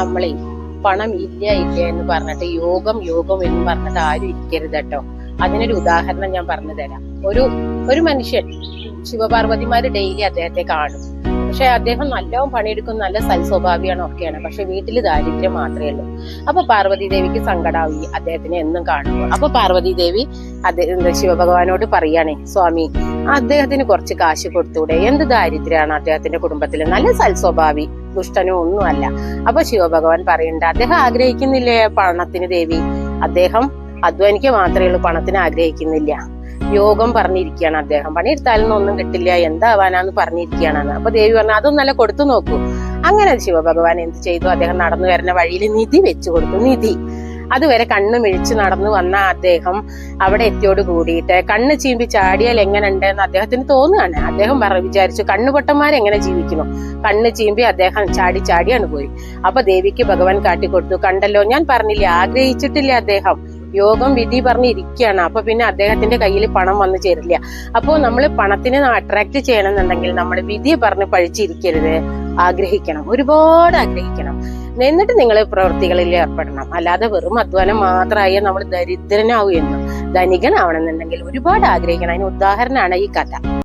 നമ്മളെ പണം ഇല്ല ഇല്ല എന്ന് പറഞ്ഞിട്ട് യോഗം യോഗം എന്ന് പറഞ്ഞിട്ട് ആരും ഇരിക്കരുത് കേട്ടോ. അതിനൊരു ഉദാഹരണം ഞാൻ പറഞ്ഞു തരാം ഒരു ഒരു മനുഷ്യൻ ശിവപാർവതിമാര് ഡെയിലി അദ്ദേഹത്തെ കാണും. പക്ഷെ അദ്ദേഹം നല്ലോണം പണിയെടുക്കുന്ന നല്ല സൽസ്വഭാവിയാണ് ഒക്കെയാണ്. പക്ഷെ വീട്ടിൽ ദാരിദ്ര്യം മാത്രമേ ഉള്ളൂ. അപ്പൊ പാർവതി ദേവിക്ക് സങ്കടാവി അദ്ദേഹത്തിനെ എന്നും കാണുമ്പോൾ. അപ്പൊ പാർവതി ദേവി അദ്ദേഹം ശിവഭഗവാനോട് പറയാണേ സ്വാമി അദ്ദേഹത്തിന് കുറച്ച് കാശ് കൊടുത്തൂടെ? എന്ത് ദാരിദ്ര്യമാണ് അദ്ദേഹത്തിന്റെ കുടുംബത്തിൽ നല്ല സൽസ്വഭാവി ദുഷ്ടനും ഒന്നുമല്ല അപ്പൊ ശിവഭഗവാൻ പറയുന്നുണ്ട് അദ്ദേഹം ആഗ്രഹിക്കുന്നില്ലേ പണത്തിന് ദേവി? അദ്ദേഹം അധ്വാനിക്കുക മാത്രമേ ഉള്ളൂ പണത്തിന് ആഗ്രഹിക്കുന്നില്ല. യോഗം പറഞ്ഞിരിക്കുകയാണ് അദ്ദേഹം. പണിയെടുത്താലൊന്നും ഒന്നും കിട്ടില്ല എന്താവാനാന്ന് പറഞ്ഞിരിക്കുകയാണ്. അപ്പൊ ദേവി പറഞ്ഞു നല്ല കൊടുത്തു നോക്കൂ. അങ്ങനെ ശിവഭഗവാൻ എന്ത് ചെയ്തു? അദ്ദേഹം നടന്നു വരുന്ന വഴിയിൽ നിധി വെച്ചു കൊടുത്തു നിധി. അതുവരെ കണ്ണ് മിഴിച്ച് നടന്നു വന്ന അദ്ദേഹം അവിടെ എത്തിയോട് കൂടിയിട്ട് കണ്ണ് ചീമ്പി ചാടിയാൽ എങ്ങനെ ഉണ്ടെന്ന് അദ്ദേഹത്തിന് തോന്നുകയാണ്. അദ്ദേഹം പറ വിചാരിച്ചു കണ്ണുപൊട്ടന്മാരെങ്ങനെ ജീവിക്കുന്നു? കണ്ണ് ചീമ്പി അദ്ദേഹം ചാടി ചാടിയാണ് പോയി. അപ്പൊ ദേവിക്ക് ഭഗവാൻ കാട്ടിക്കൊടുത്തു. കണ്ടല്ലോ ഞാൻ പറഞ്ഞില്ലേ ആഗ്രഹിച്ചിട്ടില്ല അദ്ദേഹം? യോഗം വിധി പറഞ്ഞിരിക്കുകയാണ്. അപ്പൊ പിന്നെ അദ്ദേഹത്തിന്റെ കയ്യിൽ പണം വന്നു ചേരില്ല. അപ്പോൾ നമ്മൾ പണത്തിനെ അട്രാക്ട് ചെയ്യണമെന്നുണ്ടെങ്കിൽ നമ്മൾ വിധി പറഞ്ഞ് പഴിച്ചിരിക്കരുത് ആഗ്രഹിക്കണം. ഒരുപാട് ആഗ്രഹിക്കണം. എന്നിട്ട് നിങ്ങൾ പ്രവൃത്തികളിൽ ഏർപ്പെടണം. അല്ലാതെ വെറും അധ്വാനം മാത്രമായ നമ്മൾ ദരിദ്രനാവും എന്നും ധനികനാവണമെന്നുണ്ടെങ്കിൽ ഒരുപാട് ആഗ്രഹിക്കണം. അതിന് ഉദാഹരണമാണ് ഈ കഥ.